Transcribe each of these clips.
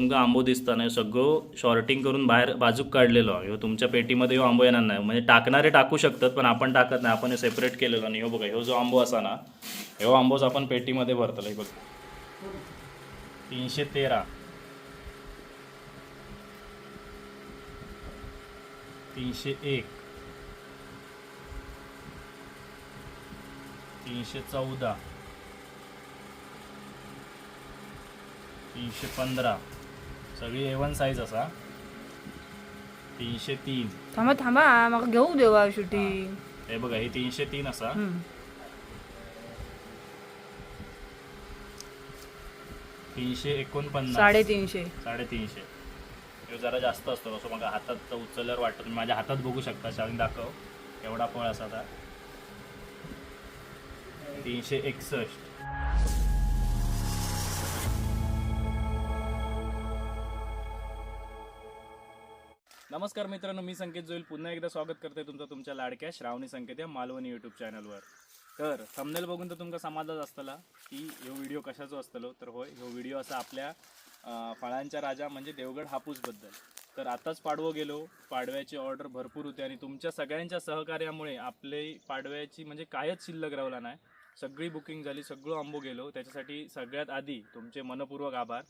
तुमका आंबो दिसता नाही सगळं शॉर्टिंग करून बाहेर बाजूक काढलेलो ह्यो तुमच्या पेटीमध्ये ह्यो आंबो येणार नाही. म्हणजे टाकणारे टाकू शकतात पण आपण टाकत नाही. आपण सेपरेट केलेलो आणि ह्यो बघा ह्यो जो आंबो असा ना ह्यो आंबोच आपण पेटीमध्ये भरतलो हे बघ. तीनशे तेरा. तीनशे एक. तीनशे चौदा. तीनशे पंधरा. सगळी ए वन साईज असा. तीनशे तीन. थांबा थांबा म्हाका घेऊ देवा शूटिंग हे. बघा ही तीनशे तीन असा. तीनशे एकोणपन्नास. साडेतीनशे. साडेतीनशे. हे जरा जास्त असतो असं मग हातात उचलल्यावर वाटतं. तुम्ही माझ्या हातात बघू शकता शाळेत दाखव. एवढा फळ असा आता. तीनशे एकसष्ट. नमस्कार मित्रांनो मी संकेत जोईल. पुन्हा एकदा स्वागत करते तुमचं तुमच्या लाडक्या श्रावणी संकेत या मालवणी यूट्यूब चॅनलवर तर थंबनेल बघून तर तुमका समाजात असतला की ह्यो व्हिडिओ कशाचो असतलो? तर होय ह्यो व्हिडिओ असा आपल्या फळांच्या राजा म्हणजे देवगड हापूसबद्दल. तर आताच पाडवो गेलो. पाडव्याची ऑर्डर भरपूर होती आणि तुमच्या सगळ्यांच्या सहकार्यामुळे आपले पाडव्याची म्हणजे कायच शिल्लक राहिला नाही. सगळी बुकिंग झाली सगळं आंबो गेलो. त्याच्यासाठी सगळ्यात आधी तुमचे मनपूर्वक आभार.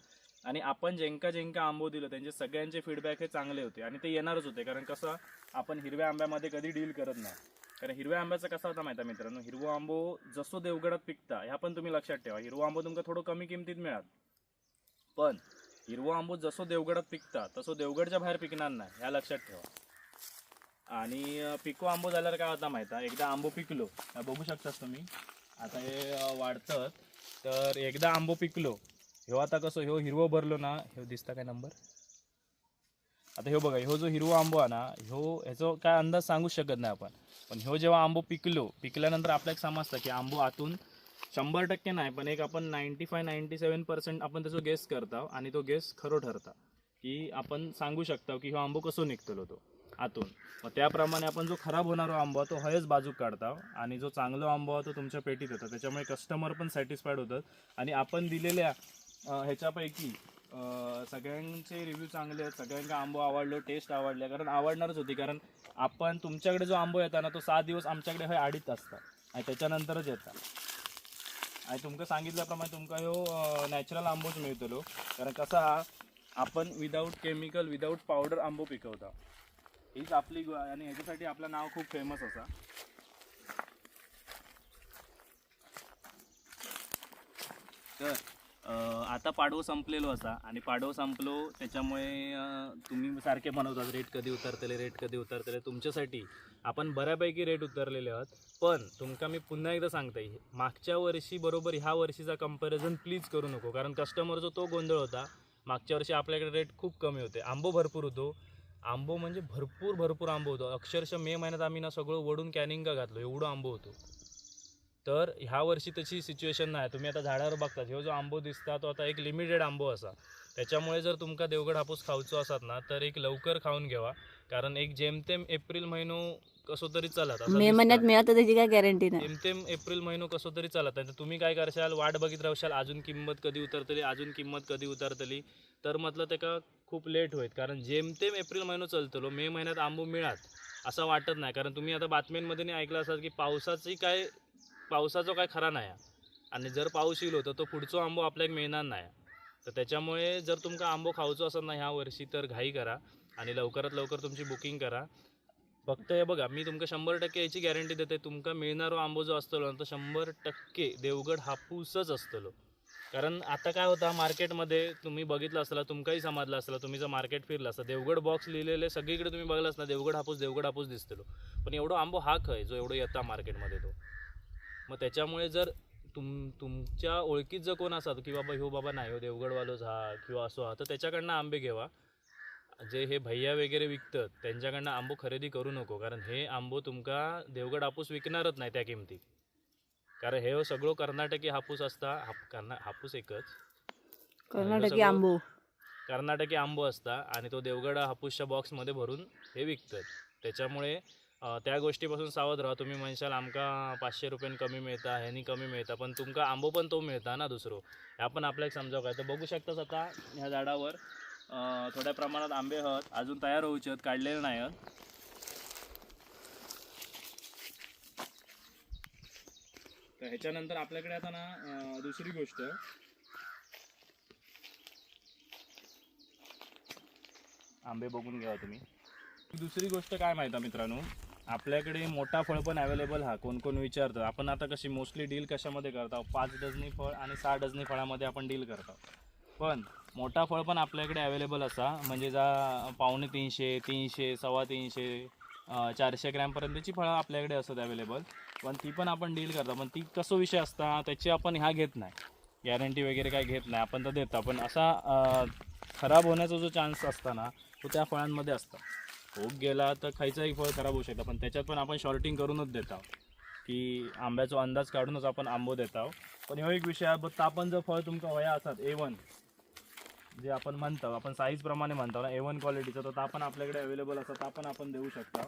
आणि आपण जेंका जेंका आंबो दिलं त्यांचे सगळ्यांचे फीडबॅक हे चांगले होते आणि ते येणारच होते. कारण कसं आपण हिरव्या आंब्यामध्ये कधी डील करत नाही. कारण हिरव्या आंब्याचा कसा होता माहिती आहे मित्रांनो? हिरवा आंबो जसो देवगडात पिकता ह्या पण तुम्ही लक्षात ठेवा. हिरवा आंबो तुमका थोडं कमी किमतीत मिळाल. पण हिरवा आंबो जसो देवगडात पिकता तसो देवगडच्या बाहेर पिकणार नाही ह्या लक्षात ठेवा. आणि पिको आंबो झाल्यावर काय होता माहिती आहे? एकदा आंबो पिकलो. बघू शकतास तुम्ही. आता हे वाढतं. तर एकदा आंबो पिकलो. ह्यो आता कसं ह्यो हिरवो भरलो ना ह्यो दिसता काय नंबर आता ह्यो बघा ह्यो जो हिरवा आंबो आहे ना ह्यो ह्याचा काय अंदाज सांगू शकत नाही आपण. पण ह्यो जेव्हा आंबो पिकलो पिकल्यानंतर आपल्याला एक समजतं की आंबो आतून शंभर टक्के नाही पण एक आपण ninety five ninety seven percent आपण त्याचा गेस करता आणि तो गेस खरो ठरता की आपण सांगू शकतो की ह्यो आंबो कसो निघतलो तो आतून. मग त्याप्रमाणे आपण जो खराब होणारा आंबा तो हयच बाजूक काढता आणि जो चांगला आंबा आहे तो तुमच्या पेटीत येतो. त्याच्यामुळे कस्टमर पण सॅटिस्फाईड होतात आणि आपण दिलेल्या ह्याच्यापैकी सगळ्यांचे रिव्ह्यू चांगले आहेत सगळ्यांना आंबो आवडलो टेस्ट आवडले कारण आवडणारच होती कारण आपण तुमच्याकडे जो आंबो येता ना तो सात दिवस आमच्याकडे हे आडीत असतात आणि त्याच्यानंतरच येतात. आणि तुमका सांगितल्याप्रमाणे तुमका ह्यो नॅचरल आंबोच मिळतलो कारण कसा हा आपण विदाऊट केमिकल विदाऊट पावडर आंबो पिकवता. हीच आपली गो- आणि ह्याच्यासाठी आपलं नाव खूप फेमस असा. तर आता पाडवो संपलेलो असा. आणि पाडवो संपलो त्याच्यामुळे तुम्ही सारखे म्हणतात रेट कधी उतरतले रेट कधी उतरतले तुमच्यासाठी आपण बऱ्यापैकी रेट उतरलेले आहोत. पण तुमका मी पुन्हा एकदा सांगताय मागच्या वर्षी बरोबर ह्या वर्षीचा कंपॅरिझन प्लीज करू नको. कारण कस्टमरचा तो गोंधळ होता मागच्या वर्षी आपल्याकडे रेट खूप कमी होते. आंबो भरपूर होतो. आंबो म्हणजे भरपूर भरपूर आंबो होतो. अक्षरशः मे महिन्यात आम्ही ना सगळं वडून कॅनिंग घातलो. एवढं आंबो होतो. तर ह्या वर्षी तशी सिच्युएशन नाही. तुम्ही आता झाडावर बघता ह्यो जो आंबो दिसता तो आता एक लिमिटेड आंबो असा. त्याच्यामुळे जर तुमका देवगड हापूस खावचो असत ना तर एक लवकर खाऊन घ्यावा. कारण एक जेमतेम एप्रिल महिनो कसो तरी चलत. मे. महिन्यात मिळत त्याची काय गॅरंटी नाही. जेमतेम एप्रिल महिनो कसो तरी चालत. आहे तर तुम्ही काय करशाल वाट बघित राहशाल अजून किंमत कधी उतरतली अजून किंमत कधी उतरतली. तर म्हटलं त्याका खूप लेट होईल. कारण जेमतेम एप्रिल महिनो चलतलो मे महिन्यात आंबो मिळात असं वाटत नाही. कारण तुम्ही आता बातम्यांमध्ये नाही ऐकलं असाल की पावसाची काय पावसाचा काय खरा नाही आहे. आणि जर पाऊस येलो तर तो पुढचो आंबो आपल्याक मिळणार नाही तर त्याच्यामुळे जर तुमका आंबो खावचो असत ना ह्या वर्षी तर घाई करा आणि लवकरात लवकर तुमची बुकिंग करा. फक्त हे बघा मी तुमका शंभर टक्के याची गॅरंटी देते तुमका मिळणारो आंबो जो असतलो ना तो शंभर टक्के देवगड हापूसच असतलो. कारण आता काय होता मार्केटमध्ये तुम्ही बघितलं असला तुमकाही समजलं असला तुम्ही जर मार्केट फिरला असता देवगड बॉक्स लिहिलेले सगळीकडे तुम्ही बघलास असला देवगड हापूस देवगड हापूस दिसतलो. पण एवढं आंबो हा खय जो एवढं येता मार्केटमध्ये तो? मग त्याच्यामुळे जर तुम तुमच्या ओळखीत जर कोण असतात की बाबा ह्यो बाबा नाही हो देवगडवालोच हा किंवा असो हा तर त्याच्याकडनं आंबे घेवा. जे हे भैया वगैरे विकतात त्यांच्याकडनं आंबो खरेदी करू नको कारण हे आंबो तुमका देवगड हापूस विकणारच नाही त्या किमतीत. कारण हे सगळं कर्नाटकी हापूस असता हाप कर्ना हापूस एकच. कर्नाटकी आंबो. कर्नाटकी आंबो असता आणि तो देवगड हापूसच्या बॉक्समध्ये भरून हे विकतात. त्याच्यामुळे त्या गोष्टीपासून सावध राहा. तुम्ही म्हणशाल आमका पाचशे रुपयान कमी मिळता ह्यानी कमी मिळता पण तुमका आंबो पण तो मिळता ना दुसरो. ह्या पण आपल्याक समजावं काय तर बघू शकताच आता ह्या झाडावर थोड्या प्रमाणात आंबे हत अजून तयार होऊचे आहेत काढलेले नाही आहेत तर ह्याच्यानंतर आपल्याकडे आता ना दुसरी गोष्ट. आंबे बघून घ्या तुम्ही. दुसरी गोष्ट काय माहिती आहे मित्रांनो? आपल्याकडे मोठा फळ पण अवेलेबल हा कोण कोण विचारतं? आपण आता कशी मोस्टली डील कशामध्ये करतो पाच डझनी फळ आणि सहा डझनी फळामध्ये आपण डील करतो पण मोठा फळ पण आपल्याकडे अवेलेबल असा म्हणजे जा पावणे तीनशे तीनशे सव्वा तीनशे चारशे ग्रॅमपर्यंतची फळं आपल्याकडे असतात अवेलेबल पण ती पण आपण डील करतो. पण ती कसं विषय असता त्याची आपण ह्या घेत नाही. गॅरंटी वगैरे काय घेत नाही. आपण तर देतो. पण असा खराब होण्याचा जो चान्स असता ना तो त्या फळांमध्ये असतो. खूप गेला तर खायचंही फळ खराब होऊ शकतं पण त्याच्यात पण आपण शॉर्टिंग करूनच देत आहोत. की आंब्याचा अंदाज काढूनच आपण आंबो देत आहोत. पण ह्यो एक विषय आहे आपण जर फळ तुमका वया असतात ए वन जे आपण म्हणतो आपण साईज प्रमाणे म्हणतो ना ए वन क्वालिटीचं तर आपण आपल्याकडे अवेलेबल असतात आपण आपण देऊ शकता.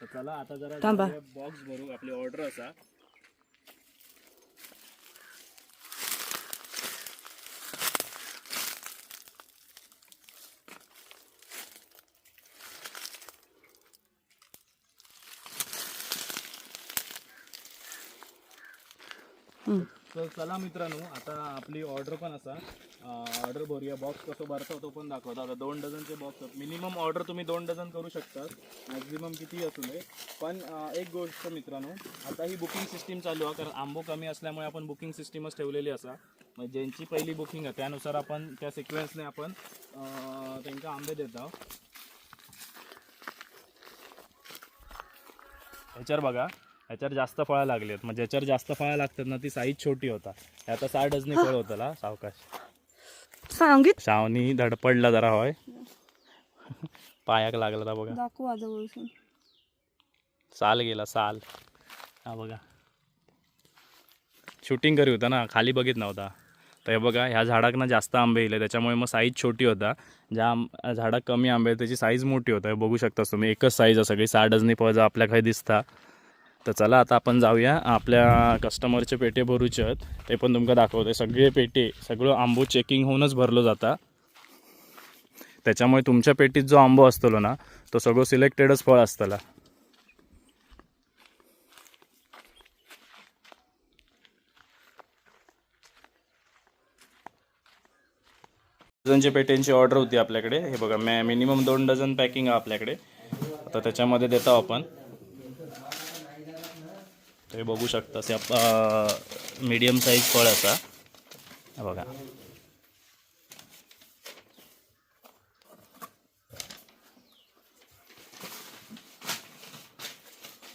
तर चला आता जरा. बॉक्स भरू आपली ऑर्डर असा. तर चला मित्रांनो आता आपली ऑर्डर पण असा. ऑर्डर भरूया. बॉक्स कसं भरतो तो पण दाखवतो. आता दोन डझनचे बॉक्स आहेत. मिनिमम ऑर्डर तुम्ही दोन डझन करू शकतात. मॅक्झिमम किती असू दे. पण एक गोष्ट मित्रांनो आता ही बुकिंग सिस्टीम चालू आहे. कारण आंबो कमी असल्यामुळे आपण बुकिंग सिस्टीमच ठेवलेली असा. मग ज्यांची पहिली बुकिंग आहे त्यानुसार आपण त्या सिक्वेन्सने आपण त्यांना आंबे देत आहोत. ह्याच्यावर बघा. ह्याच्यावर जास्त फळं लागली आहेत. म्हणजे ह्याच्यावर जास्त फळं लागतात ना ती साईज छोटी होता. हे आता सहा डझनी फळ होतं ना सावकाश. सांगित शावनी धडपडला जरा होय. पायाक लागला बघा. दाखव साल गेला साल. हा बघा. शूटिंग करी होता ना खाली बघित नव्हता. तर हे बघा ह्या झाडाक ना जास्त आंबे येले त्याच्यामुळे मग साईज छोटी होता. ज्या झाडाक कमी आंबे त्याची साईज मोठी होता. हे बघू शकता तुम्ही एकच साईज आहे सगळी. सहा डझनी फळं आपल्या काही दिसता. तर चला आता आपण जाऊया. आपल्या कस्टमरचे पेटे भरूचे आहेत. ते पण तुमका दाखवते. सगळे पेटे सगळं आंबो चेकिंग होऊनच भरलो जाता. त्याच्यामुळे तुमच्या पेटीत जो आंबो असतलो ना तो सगळं सिलेक्टेडच फळ असतला. डझनच्या पेट्यांची ऑर्डर होती आपल्याकडे. हे बघा मॅ मिनिमम दोन डझन पॅकिंग आहे आपल्याकडे. आता त्याच्यामध्ये देतो आपण. ते बघू शकता ते मीडियम साईज फळ असा बघा.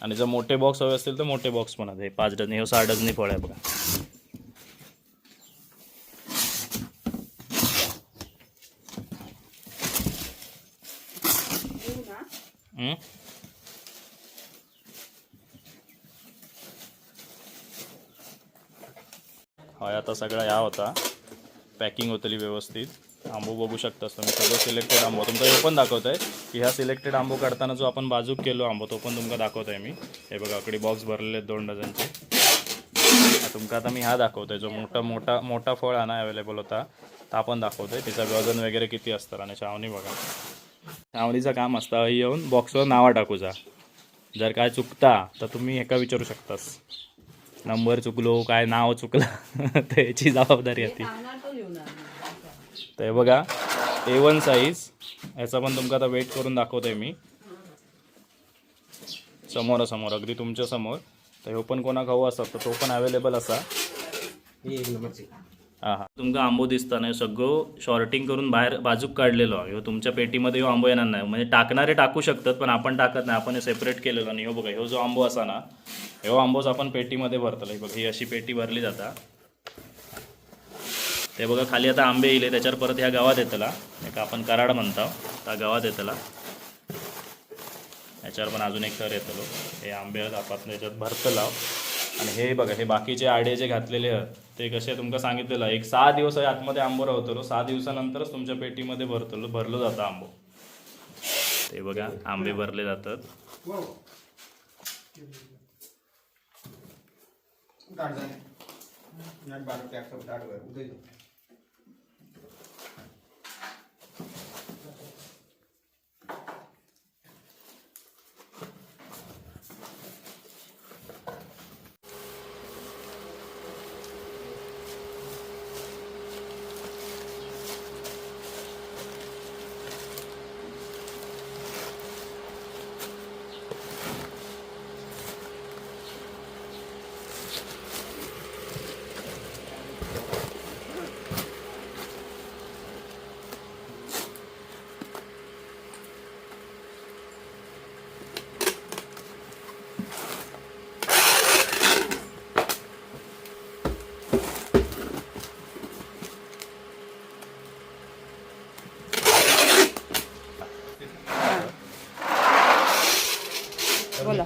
आणि जर मोठे बॉक्स हवे असतील तर मोठे बॉक्स पण आहे हे पाच डझनी हे सहा डझनी फळ आहे बघा. हं? होय आता सगळा या होता. पॅकिंग होतली व्यवस्थित. आंबो बघू शकतास तुम्ही. सगळं सिलेक्टेड आंबो. तुमचा हे पण दाखवत आहे की ह्या सिलेक्टेड आंबो काढताना जो आपण बाजूक केलो आंबो तो पण तुमका दाखवत आहे मी. हे बघा अकडे बॉक्स भरलेले आहेत दोन डझनचे. तुमका आता मी हा दाखवतोय. जो मोठा मोठा मोठा फळ आहे ना अवेलेबल होता तो आपण दाखवतोय. तिचा वजन वगैरे किती असतं? आणि छावणी बघा. छावणीचं काम असतं. येऊन बॉक्सवर नावा टाकूचा जर काय चुकता तर तुम्ही एका विचारू शकतास? नंबर चुकलो काय नाव चुकलं तर याची जबाबदारी आहे ती तर बघा ए वन साईज याचा पण तुमका आता वेट करून दाखवतोय मी. समोरासमोर अगदी तुमच्यासमोर तर ह्यो पण कोणाक हवं असतात तर तो पण अवेलेबल असा. तुमका आंबो दिसता नाही सगळं शॉर्टिंग करून बाहेर बाजूक काढलेलो ह्यो तुमच्या पेटीमध्ये ह्यो आंबो येणार नाही. म्हणजे टाकणारे टाकू शकतात पण आपण टाकत नाही. आपण सेपरेट केलेलो आणि ह्यो बघा ह्यो जो आंबो असा ना ह्यो आंबोच आपण पेटीमध्ये भरतलो बघा ही अशी पेटी भरली जाता. ते बघा खाली आता आंबे येईल. त्याच्यावर परत ह्या गावात येतला. एक आपण कराड म्हणतो. त्या गावात येतला. याच्यावर पण अजून एक थर येतलो. हे आंबे आपण याच्यात भरतला. आणि हे बघा हे बाकीचे आडे जे घातलेले आहेत ते कसे तुमका सांगितलेलं एक सहा दिवस हे आतमध्ये आंबो राहतलो सहा दिवसानंतरच तुमच्या पेटीमध्ये भरतलो भरलो जातं आंबो. ते बघा आंबे भरले जातात. वर उदय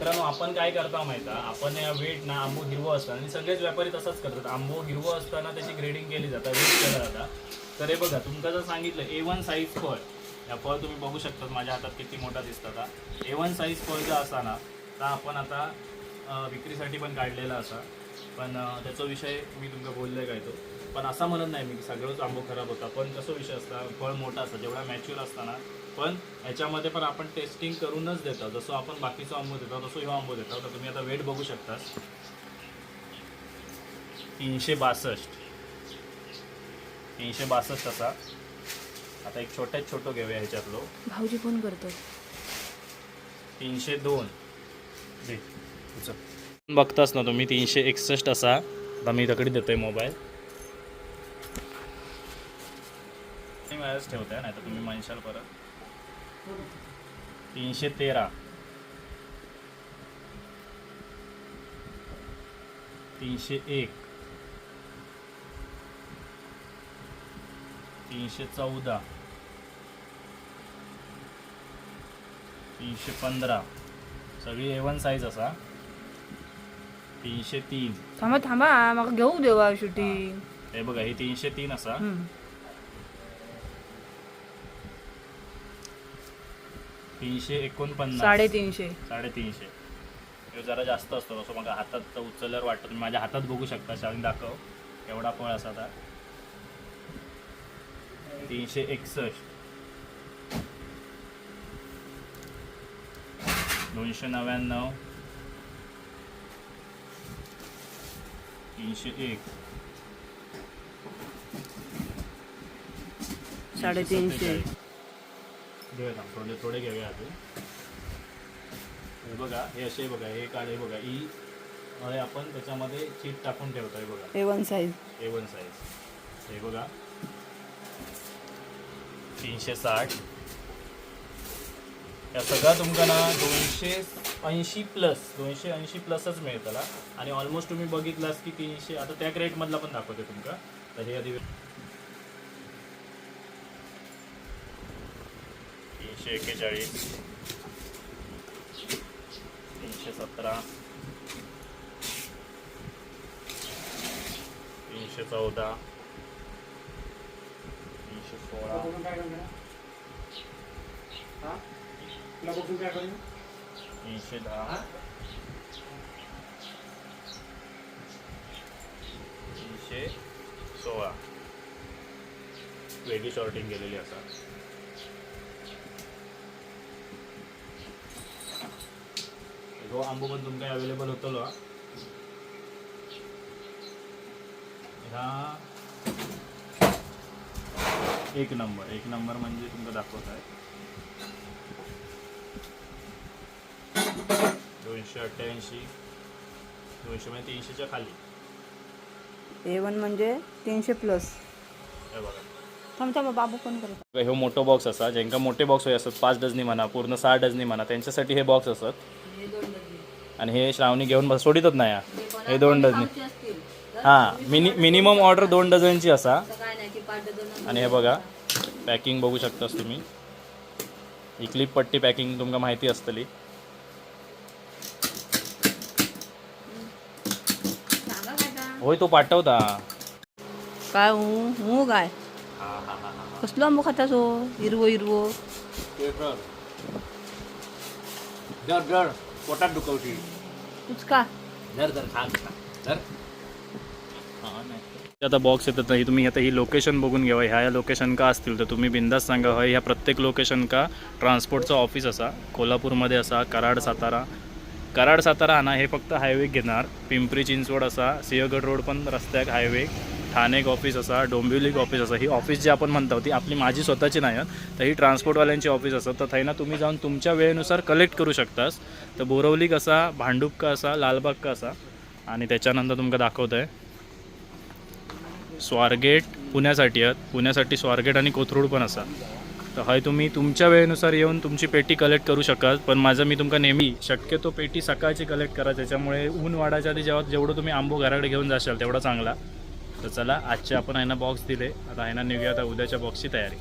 मित्रांनो आपण काय करता माहिती आपण या वेट ना आंबो हिरवं असताना आणि सगळेच व्यापारी तसंच करतात. आंबो हिरवं असताना त्याची ग्रेडिंग केली जाता वेट केला जाता. तर हे बघा तुमचं जर सांगितलं ए वन साईज फळ या फळ तुम्ही बघू शकता माझ्या हातात किती मोठा दिसता आता ए वन साईज फळ जर असा ना तर आपण आता विक्रीसाठी पण काढलेला असा. पण त्याचा विषय मी तुमका बोलले काय तो. पण असा म्हणत नाही मी की सगळंच आंबो खराब होता. पण कसं विषय असता फळ मोठा असतं. जेवढा मॅच्युअर असताना पण ह्याच्यामध्ये पण आपण टेस्टिंग करूनच देतो. जसं आपण बाकीचा आंबो देतो तसं ह्यो आंबो देतो. तर तुम्ही आता वेट बघू शकता. तीनशे बासष्ट. तीनशे बासष्ट असा. आता एक छोट्यात छोटं घेऊया ह्याच्यातलो. भाऊजी फोन करतो. तीनशे दोन. दे उचल बघताच ना तुम्ही तीनशे एकसष्ट असा. आता मी तकडे देतोय मोबाईल मी माझ्याच ठेवताय नाही तर तुम्ही म्हणशाल परत. तीनशे तेरा. तीनशे एक. तीनशे चौदा. तीनशे पंधरा. सगळी ए वन साईज असा. तीनशे तीन. थांबा थांबा म्हाका घेऊ देवा शूटिंग हे. बघा ही तीनशे तीन असा. तीनशे एकोणपन्नास. साडेतीनशे. साडेतीनशे. ह्यो जरा जास्त असतो असं मग हातात उचलल्यावर वाटतं. तुम्ही माझ्या हातात बघू शकता शाळेत दाखव. एवढा फळ असा आता. तीनशे एकसष्ट. दोनशे नव्याण्णव. तीनशे एक. साडेतीनशे. घेऊया थांब, थोडे थोडे घेऊया अजून हे बघा हे असे बघा हे काढ हे बघा ई हे आपण त्याच्यामध्ये चीट टाकून ठेवतोय बघा. A one size A one size हे बघा. तीनशे साठ. या सगळा तुमका ना दोनशे ऐंशी प्लस दोनशे ऐंशी प्लसच मिळतला आणि ऑलमोस्ट तुम्ही बघितलास की तीनशे आता त्या क्रेटमधला पण दाखवते तुमका. तर हे आधी तीनशे एक्केचाळीस. तीनशे सतरा. तीनशे चौदा. तीनशे सोळा. तीनशे दहा. तीनशे सोळा. वेगळी शॉर्टिंग केलेली असा हो आंबो पण तुमका अवेलेबल होतलो हा. ह्या एक नंबर एक नंबर म्हणजे तुमका दाखवत आहे. दोनशे अठ्ठ्याऐंशी दोनशे म्हणजे तीनशेच्या खाली. ए वन म्हणजे तीनशे प्लस हे बघा. बाबू करतो ह्यो मोठो बॉक्स असा ज्यांका मोठे बॉक्स असतात पाच डझनी म्हणा पूर्ण सहा डझनी म्हणा त्यांच्यासाठी हे बॉक्स असतात. आणि हे श्रावणी घेऊन बस सोडितच नाही हा. दोन डझनी. हां मिनि मिनिमम ऑर्डर दोन डझनची असा. आणि हे बघा पॅकिंग बघू शकतास तुम्ही. ही क्लिप पट्टी पॅकिंग तुमका माहिती असतली. होय तो पाठवता. काय हू? हू काय? कसलो आंबो खातास हो? हिरवो हिरवो. पोटात दुखवती. उचका खा आता बॉक्स येतात ही तुम्ही आता ही लोकेशन बघून घ्यावा ह्या ह्या लोकेशन का असतील तर तुम्ही बिंदास सांगा. हय ह्या प्रत्येक लोकेशन का ट्रान्सपोर्टचं ऑफिस असा कोल्हापूरमध्ये असा कराड सातारा. कराड सातारा ना हे फक्त हायवे घेणार. पिंपरी चिंचवड असा सिंहगड रोड पण रस्त्याक हायवे ठाणे एक ऑफिस असा डोंबिवली एक ऑफिस असा. ही ऑफिस जी आपण म्हणतो ती आपली माझी स्वतःची नाही आहेत. तर ही ट्रान्सपोर्टवाल्यांची ऑफिस असतात तर थैना तुम्ही जाऊन तुमच्या वेळेनुसार कलेक्ट करू शकतास. तर बोरवली कसा भांडूप का असा लालबाग का असा आणि त्याच्यानंतर तुमका दाखवत आहे स्वारगेट पुण्यासाठी आहेत. पुण्यासाठी स्वारगेट आणि कोथरूड पण असा. तर हय तुम्ही तुमच्या वेळेनुसार येऊन तुमची पेटी कलेक्ट करू शकाल. पण माझं मी तुमका नेहमी शक्यतो पेटी सकाळची कलेक्ट करा. त्याच्यामुळे ऊन वाढायच्या आधी जेव्हा जेवढं तुम्ही आंबो घराकडे घेऊन जाशाल तेवढा चांगला. तर चला आजचे आपण आहे ना बॉक्स दिले. आता आहे ना निघूया आता उद्याच्या बॉक्सची तयारी.